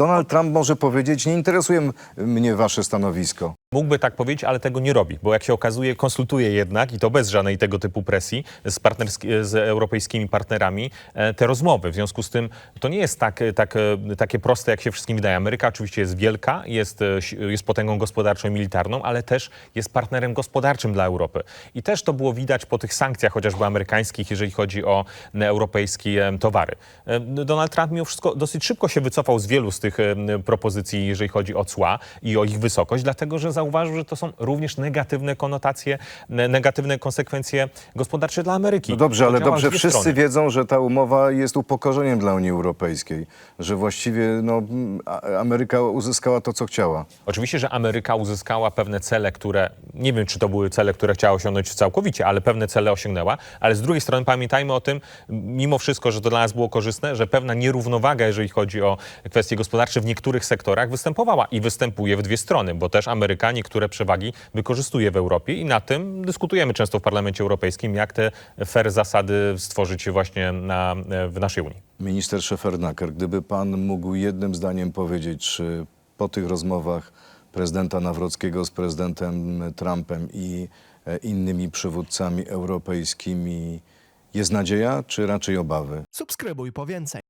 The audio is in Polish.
Donald Trump może powiedzieć, nie interesuje mnie wasze stanowisko. Mógłby tak powiedzieć, ale tego nie robi, bo jak się okazuje, konsultuje jednak i to bez żadnej tego typu presji z, z europejskimi partnerami e, te rozmowy. W związku z tym to nie jest tak, tak, e, takie proste, jak się wszystkim wydaje. Ameryka oczywiście jest wielka, jest, e, jest potęgą gospodarczą i militarną, ale też jest partnerem gospodarczym dla Europy. I też to było widać po tych sankcjach chociażby amerykańskich, jeżeli chodzi o europejskie towary. E, Donald Trump mimo wszystko dosyć szybko się wycofał z wielu z tych propozycji, jeżeli chodzi o cła i o ich wysokość, dlatego że zauważył, że to są również negatywne konotacje, ne- negatywne konsekwencje gospodarcze dla Ameryki. No dobrze, ale dobrze wszyscy strony. wiedzą, że ta umowa jest upokorzeniem dla Unii Europejskiej, że właściwie no, Ameryka uzyskała to, co chciała. Oczywiście, że Ameryka uzyskała pewne cele, które nie wiem, czy to były cele, które chciała osiągnąć całkowicie, ale pewne cele osiągnęła. Ale z drugiej strony pamiętajmy o tym, mimo wszystko, że to dla nas było korzystne, że pewna nierównowaga, jeżeli chodzi o kwestie gospodarcze w niektórych sektorach występowała i występuje w dwie strony, bo też Ameryka niektóre przewagi wykorzystuje w Europie i na tym dyskutujemy często w Parlamencie Europejskim, jak te fair zasady stworzyć właśnie na, w naszej Unii. Minister Szefernaker, gdyby pan mógł jednym zdaniem powiedzieć, czy po tych rozmowach prezydenta Nawrockiego z prezydentem Trumpem i e, innymi przywódcami europejskimi jest nadzieja, czy raczej obawy? Subskrybuj po więcej.